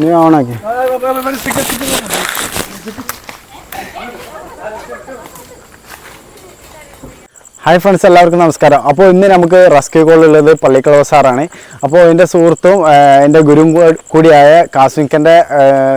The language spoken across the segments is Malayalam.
നീ ഓണാക്കി ഹായ് ഫ്രണ്ട്സ് എല്ലാവർക്കും നമസ്കാരം. അപ്പോൾ ഇന്ന് നമുക്ക് റെസ്ക്യൂ ഉള്ളത് പള്ളിക്കളവ സാറാണ്. അപ്പോൾ എന്റെ സുഹൃത്തും എന്റെ ഗുരുവും കൂടിയായ കാസ്മിക്കന്റെ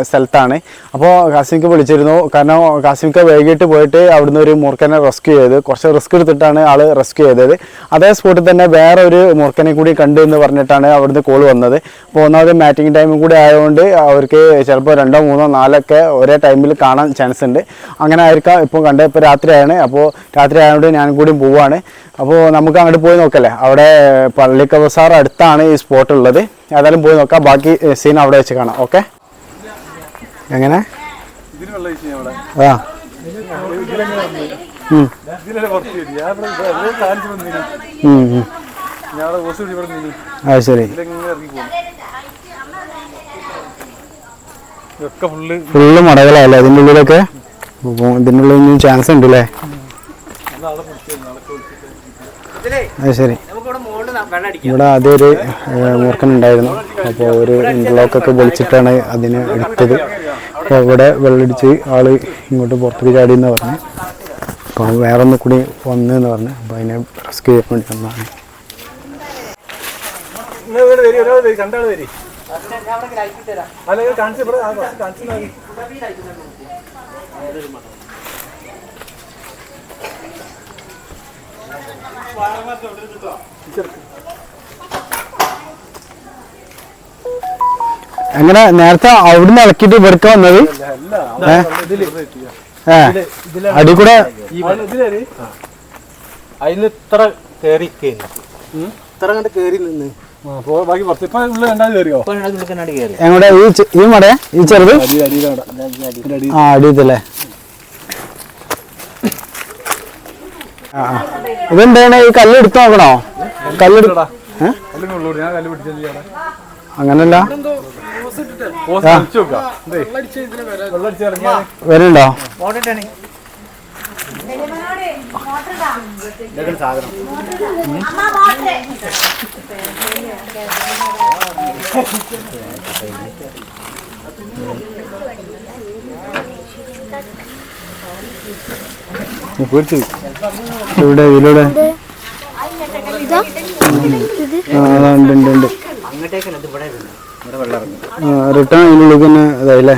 സ്ഥലത്താണ്. അപ്പോൾ കാസ്മിക്ക് വിളിച്ചിരുന്നു. കാരണം കാസ്മിക്ക വൈകിട്ട് പോയിട്ട് അവിടുന്ന് ഒരു മൂർഖനെ റെസ്ക്യൂ ചെയ്ത് കുറച്ച് റിസ്ക് എടുത്തിട്ടാണ് ആൾ റെസ്ക്യൂ ചെയ്തത്. അതേ സ്പോട്ടിൽ തന്നെ വേറെ ഒരു മൂർഖനെ കൂടി കണ്ടു എന്ന് പറഞ്ഞിട്ടാണ് അവിടുന്ന് കോൾ വന്നത്. അപ്പോൾ ഒന്നാമത് മാറ്റിംഗ് ടൈമും കൂടി ആയതുകൊണ്ട് അവർക്ക് ചിലപ്പോൾ രണ്ടോ മൂന്നോ നാലൊക്കെ ഒരേ ടൈമിൽ കാണാൻ ചാൻസ് ഉണ്ട്. അങ്ങനെ ആയിരിക്കാം. ഇപ്പോൾ കണ്ടത് ഇപ്പോൾ രാത്രിയാണ്. അപ്പോൾ രാത്രി ആയതുകൊണ്ട് ഞാൻ കൂടി പോവാണ്. അപ്പോൾ നമുക്ക് അങ്ങോട്ട് പോയി നോക്കല്ലേ? അവിടെ പള്ളിക്കവസാർ അടുത്താണ് ഈ സ്പോട്ട് ഉള്ളത്. ഏതായാലും പോയി നോക്കാം. ബാക്കി സീൻ അവിടെ വെച്ച് കാണാം. ഓക്കെ എങ്ങനെ. ആ. ശരി. ഫുള്ള് മടകളല്ലേ അതിന്റെ ഉള്ളിലൊക്കെ? ഇനിയും ചാൻസ് ഉണ്ട് അല്ലേ അത് ശരി. ഇവിടെ ആദ്യം ഒരു മൂർക്കനുണ്ടായിരുന്നു ഉണ്ടായിരുന്നു. അപ്പോൾ ഒരു ഇന്റർലോക്കൊക്കെ പൊളിച്ചിട്ടാണ് അതിനെ എടുത്തത്. അപ്പോൾ ഇവിടെ വെള്ളടിച്ച് ആൾ ഇങ്ങോട്ട് പുറത്തേക്ക് ചാടി എന്ന് പറഞ്ഞു. അപ്പോൾ വേറെ ഒന്ന് കൂടി വന്നു എന്ന് പറഞ്ഞു. അപ്പോൾ അതിനെ റെസ്ക്യൂ ചെയ്യാൻ വേണ്ടി വന്നതാണ്. ഇങ്ങനെ കാണിച്ചു കാണിച്ച് തന്നാ മതി. അങ്ങനെ നേരത്തെ അവിടുന്ന് ഇളക്കിട്ട് ഇവർക്ക് വന്നത്? അടി കൂടെ? അതിന് ഇത്ര കേറി ഇത്ര കണ്ട് കേറി നിന്ന്. എങ്ങോട്ടെ ഈ മടേ? ഈ ചെറുത്. ആ അടിയത്തല്ലേ ആ ആ. ഇതെന്താണ് ഈ കല്ല് എടുത്ത് നോക്കണോ കല്ല്. അങ്ങനല്ല പോസ്റ്റ് വലിച്ച് ഇവിടെ ഇതിലൂടെ? റിട്ടേൺ അതിനുള്ളിൽ തന്നെ ഇതായില്ലേ?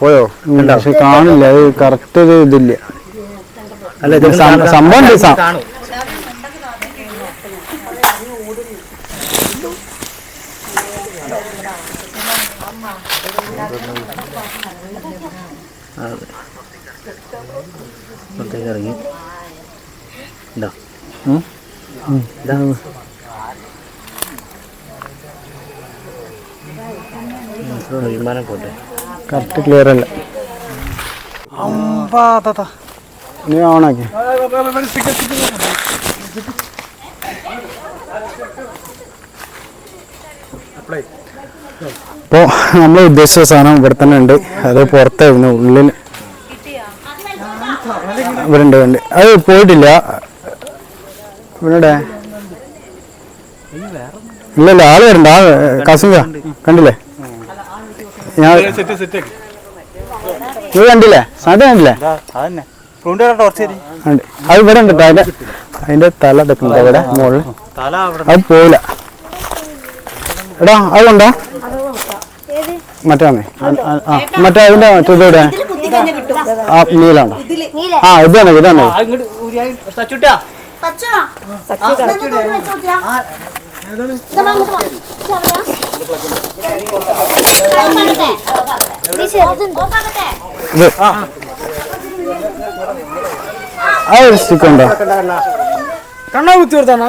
പോയോ? പക്ഷെ കാണില്ല. അത് കറക്റ്റ് ഒരു ഇതില്ല. അല്ല ഇത് സം- സംഭവം പുറത്തേക്ക് ഇറങ്ങി ഇതാ. ഉം. വിമാനം പോട്ടെ. കറക്റ്റ് ക്ലിയർ അല്ല. നീ ഓണാക്കി നമ്മൾ ഉദ്ദേശിച്ച സാധനം ഇവിടെ തന്നെ ഉണ്ട്. അത് പുറത്തായിരുന്നു ഉള്ളിൽ ഇവിടെ ഉണ്ട് അത് പോയിട്ടില്ല. ഇവിടെ ഇല്ലല്ല ആൾ വരണ്ട. ആ കസുങ്ക കണ്ടില്ലേ? ഞാൻ സെറ്റ് സെറ്റ് ആക്കി. നീ കണ്ടില്ലേ? സാധ്യത കണ്ടില്ലേ? അത് ഇവിടെ ഉണ്ട് അതിന്റെ അതിന്റെ തല എടുക്കുന്നുണ്ട് ഇവിടെ മുകളിൽ അത് പോവില്ല. എടാ അതുണ്ടോ മറ്റേ ആ മറ്റേ അതിന്റെ മറ്റേ ഇവിടെ ആ നീലാണോ. ആ ഇതാണ് ഇതാണ്. ആ ഒരു സ്റ്റിക്ക് ഉണ്ടോ? കണ്ണാ കുത്തി കൊടുത്താണോ?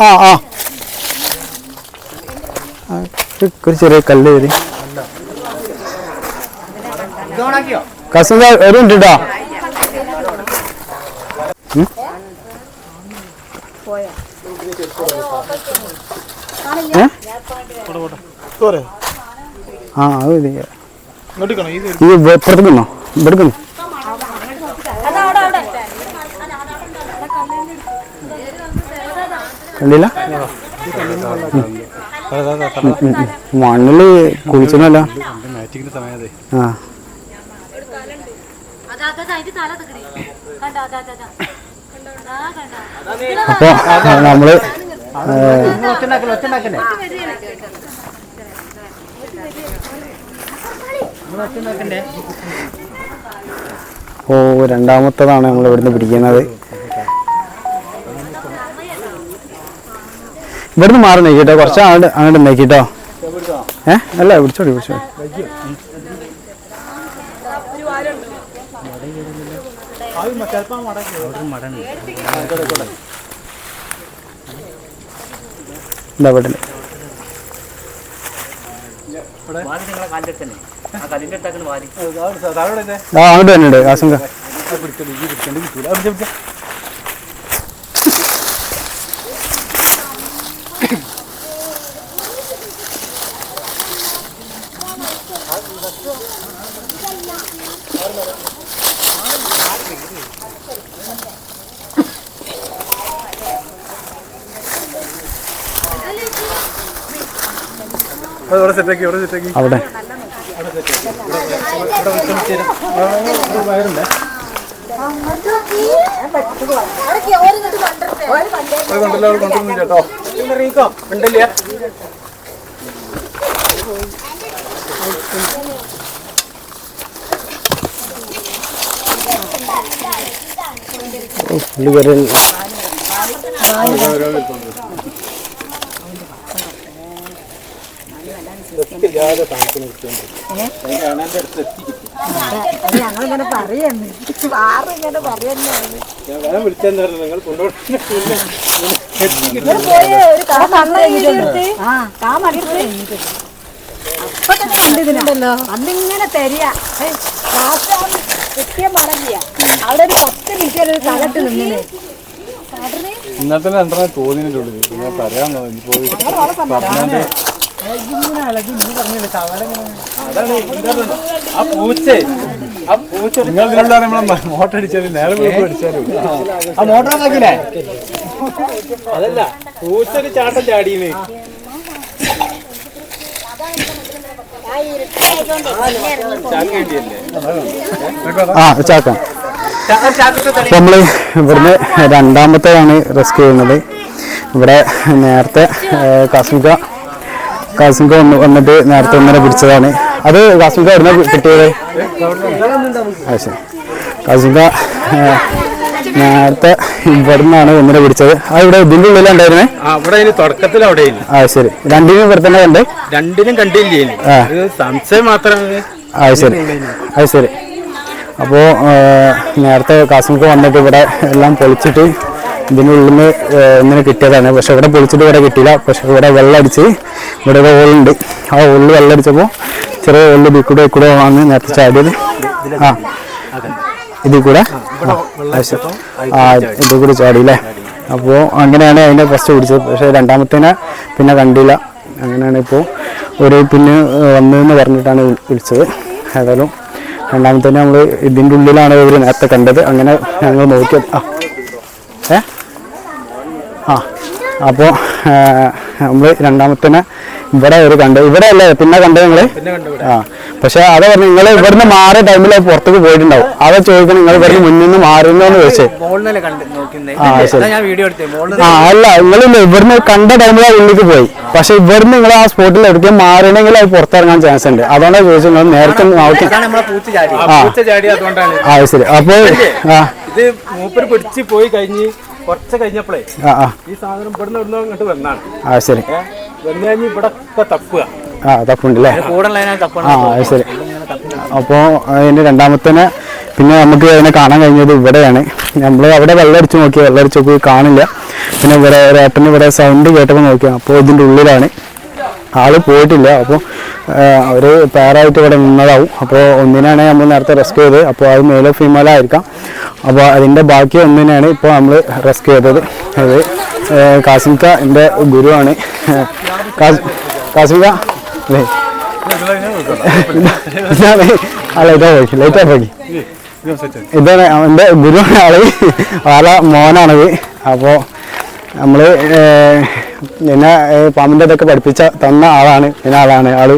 ആ ആ, ഒരു ചെറിയ കല്ല് കയറി കസിൻ ഒരു മിനിറ്റ് കേട്ടോ? ആ അത് ഇത് ഇത് ഇപ്പുറത്ത് നിന്നോ ഇവിടെ നിന്നോ കണ്ടില്ല മണ്ണിൽ കുളിച്ചനല്ല അപ്പൊ നമ്മൾ ഓ രണ്ടാമത്തതാണ് നമ്മൾ ഇവിടുന്ന് പിടിക്കുന്നത് ഇവിടുന്ന് മാറി നീക്കിട്ടോ കുറച്ച് അങ്ങോട്ട് അങ്ങോട്ട് നീക്കിട്ടോ ഏ? അല്ല പിടിച്ചോടി പിടിച്ചോടി എന്താ വീട്ടിൽ. അങ്ങോട്ട് തന്നെ ഉണ്ട് ആശങ്ക പിടിച്ചോളൂ ഈ പിടിച്ചോണ്ട് കിട്ടൂല അത് പിടിച്ച അത് ഇവിടെ സെറ്റാക്കി ഇവിടെ സെറ്റാക്കി അവിടെ വയറുണ്ടേ അത് കൊണ്ടല്ലോ അത് കൊണ്ടുവന്നു കേട്ടോ. റീക്കോ ഉണ്ടല്ലേ പുള്ളിക്കാരൻ ഞങ്ങളിങ്ങനെ പറയുന്നു. വാറിങ്ങനെ പറയുന്നു ഞാൻ വിളിച്ചെന്നായിരുന്നു നിങ്ങൾ കൊണ്ടുപോയി പോയി ഒരു കാ മടുത്ത് ആ കാ മടുത്ത് അപ്പൊ തന്നെ അന്നിങ്ങനെ തരിക. ലാസ്റ്റ് എത്തിയ മടങ്ങിയ അവിടെ ഒരു പത്ത് മിനിറ്റ് ഒരു ഇന്നത്തെ രണ്ടെണ്ണം തോന്നിയതിന്റെ ഉള്ളിൽ പിന്നെ പറയാന്നോ ആ പൂച്ച ആ പൂച്ച നേരെ അടിച്ചാലും ആ മോട്ടർ നോക്കില്ലേ അതല്ല പൂച്ച ചാട്ടം ചാക്കേണ്ടിയല്ലേ ആ നമ്മൾ ഇവിടുന്ന് രണ്ടാമത്തേതാണ് റെസ്ക്യൂ ചെയ്യുന്നത്. ഇവിടെ നേരത്തെ കാസ്മിക വന്ന് വന്നിട്ട് നേരത്തെ ഒന്നിനെ പിടിച്ചതാണ്. അത് കാസ്മിക എവിടുന്ന കിട്ടിയത്? ശരി. കാസ്മിക ഏഹ്, നേരത്തെ ഇവിടുന്നാണ് ഒന്നിനെ പിടിച്ചത്. അത് ഇവിടെ ഇതിന്റെ ഉള്ളിലുണ്ടായിരുന്നേ അവിടെ തുടക്കത്തിൽ അവിടെ ആ ശരി. രണ്ടിനും ഇവിടെ തന്നെ കണ്ടേ? രണ്ടിനും കണ്ടില്ലേ സംശയം മാത്രമാണ് ആ ശരി. അത് ശരി. അപ്പോൾ നേരത്തെ കാസിമിക്ക് വന്നിട്ട് ഇവിടെ എല്ലാം പൊളിച്ചിട്ട് ഇതിനുള്ളിൽ നിന്ന് ഇങ്ങനെ കിട്ടിയതാണ്. പക്ഷെ ഇവിടെ പൊളിച്ചിട്ട് ഇവിടെ കിട്ടിയില്ല. പക്ഷെ ഇവിടെ വെള്ളം അടിച്ച് ഇവിടെ ഒരു ഹോളുണ്ട്. ആ ഹോളിൽ വെള്ളം അടിച്ചപ്പോൾ ചെറിയ ഹോളിൽ ഇതിൽ കൂടെ കൂടെ വന്ന് നേരത്തെ ചാടിയത്. ആ ഇതിൽ കൂടെ? ആ, ഇതിൽ കൂടെ ചാടിയില്ലേ? അപ്പോൾ അങ്ങനെയാണ് അതിന്റെ ഫസ്റ്റ് പിടിച്ചത്. പക്ഷേ രണ്ടാമത്തേനെ പിന്നെ കണ്ടില്ല. അങ്ങനെയാണ് ഇപ്പോൾ ഒരു പിന്നെ വന്നതെന്ന് പറഞ്ഞിട്ടാണ് വിളിച്ചത്. ഏതായാലും രണ്ടാമത്തേനെ നമ്മൾ ഇതിന്റെ ഉള്ളിലാണ് ഇവർ നേരത്തെ കണ്ടത്. അങ്ങനെ ഞങ്ങൾ നോക്കിയത്. ആ ഏ? ആ അപ്പോൾ നമ്മൾ രണ്ടാമത്തേനെ ഇവിടെ ഒരു കണ്ട് ഇവിടെ അല്ലേ പിന്നെ കണ്ടു നിങ്ങൾ ആ പക്ഷെ അത് പറഞ്ഞു നിങ്ങൾ ഇവിടുന്ന് മാറിയ ടൈമിൽ പുറത്തേക്ക് പോയിട്ടുണ്ടാവും. അത് ചോദിക്കണം നിങ്ങൾ ഇവിടുന്ന് മുന്നിൽ നിന്ന് മാറുന്നോന്ന് ചോദിച്ചേ. ആ, ശരി. ആ അല്ല നിങ്ങളില്ല ഇവിടുന്ന് കണ്ട ടൈമിൽ ഉള്ളിലേക്ക് പോയി. പക്ഷെ ഇവിടുന്ന് നിങ്ങൾ ആ സ്പോട്ടിൽ എവിടേക്കും മാറണമെങ്കിൽ അത് പുറത്തിറങ്ങാൻ ചാൻസ് ഉണ്ട്. അതുകൊണ്ടാണ് ചോദിച്ചത് നിങ്ങൾ നേരത്തെ നോക്കി. ആ. ആ. ശരി. അപ്പോൾ ആ. ഇത് മൂപ്പർ പിടിച്ച് പോയി കഴിഞ്ഞ് കുറച്ച് കഴിഞ്ഞപ്പോഴേ ഈ സാധനം ഇവിടുന്ന് ഇവിടുന്ന് അങ്ങോട്ട് വന്നാണ്. ആ ശരി. വന്നു കഴിഞ്ഞ് ഇവിടെ ഒക്കെ തപ്പുക. ആ തപ്പുണ്ടല്ലേ? ആ ശരി. അപ്പോൾ അതിന്റെ രണ്ടാമത്തേനെ പിന്നെ നമുക്ക് അതിനെ കാണാൻ കഴിഞ്ഞത് ഇവിടെയാണ്. നമ്മൾ അവിടെ വെള്ളം അടിച്ച് നോക്കി വെള്ളം അടിച്ച് നോക്കി കാണില്ല പിന്നെ ഇവിടെ ഏട്ടന് ഇവിടെ സൗണ്ട് കേട്ടപ്പോൾ നോക്കിയാൽ അപ്പോൾ ഇതിന്റെ ഉള്ളിലാണ്. ആൾ പോയിട്ടില്ല. അപ്പോൾ അവർ പേരായിട്ട് ഇവിടെ നിന്നതാവും. അപ്പോൾ ഒന്നിനാണ് നമ്മൾ നേരത്തെ റെസ്ക്യൂ ചെയ്തത്. അപ്പോൾ അത് മെയിലോ ഫീമെയിലോ ആയിരിക്കാം. അപ്പോൾ അതിന്റെ ബാക്കി ഒന്നിനാണ് ഇപ്പോൾ നമ്മൾ റെസ്ക്യൂ ചെയ്തത്. അത് കാസിംക എന്റെ ഗുരുവാണ്. കാസിംക അല്ലേ? പോയി ലൈറ്റ് ഇതാണ്. എന്റെ ഗുരുവാണ് ആൾ. ആളെ മോനാണത്. അപ്പോൾ നമ്മൾ എന്നെ പാമ്പിന്റെ ഇതൊക്കെ പഠിപ്പിച്ച തന്ന ആളാണ്. പിന്നെ ആളാണ്. ആൾ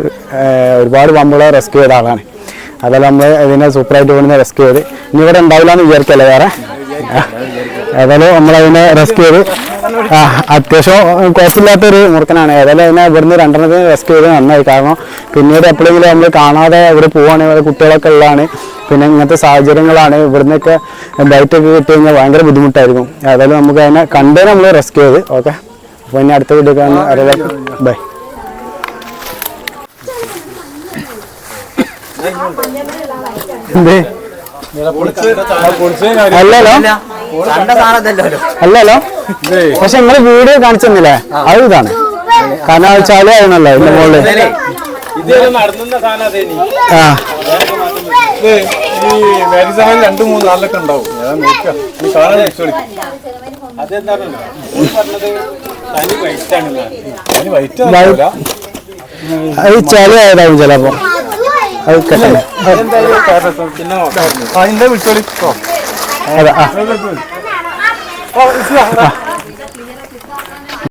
ഒരുപാട് പാമ്പുകളെ റെസ്ക്യൂ ചെയ്ത ആളാണ്. അതെല്ലാം നമ്മൾ ഇതിനെ സൂപ്പറായിട്ട് ഇവിടുന്ന് റെസ്ക്യൂ ചെയ്ത്. ഇനി ഇവിടെ ഉണ്ടാവില്ല എന്ന് വിചാരിക്കല്ലേ വേറെ? ഏതായാലും നമ്മളതിനെ റെസ്ക്യൂ ചെയ്ത്. അത്യാവശ്യം കുഴപ്പമില്ലാത്തൊരു മുറുക്കനാണ് ഏതായാലും അതിനെ ഇവിടുന്ന് രണ്ടെണ്ണത്തിന് റെസ്ക്യൂ ചെയ്ത് നന്നായി. കാരണം പിന്നീട് എപ്പോഴെങ്കിലും നമ്മൾ കാണാതെ ഇവിടെ പോവുകയാണെങ്കിൽ കുട്ടികളൊക്കെ ഉള്ളതാണ്. പിന്നെ ഇങ്ങനത്തെ സാഹചര്യങ്ങളാണ് ഇവിടുന്നൊക്കെ ഡയറ്റൊക്കെ കിട്ടി കഴിഞ്ഞാൽ ഭയങ്കര ബുദ്ധിമുട്ടായിരിക്കും. ഏതായാലും നമുക്ക് അതിനെ കണ്ടേ നമ്മൾ റെസ്ക്യൂ ചെയ്ത്. ഓക്കെ? അപ്പോൾ ഇനി അടുത്ത വീഡിയോ കാണുന്ന അറിയാം. ബൈ എന്തേ? അല്ലല്ലോ. അല്ലല്ലോ? പക്ഷെ നിങ്ങൾ വീഡിയോ കാണിച്ചു തന്നില്ലേ അത് ഇതാണ്. കാരണം അത് ചളി ആയിരുന്നല്ലോ ഇതിന്റെ മുകളിൽ ആ. രണ്ട് മൂന്ന് നാലിലൊക്കെ ഉണ്ടാവും. അത് ചളി ആയതാവും ചിലപ്പോ. അത് കെട്ടണം പിന്നെ നോക്കാം. അതെ ആ.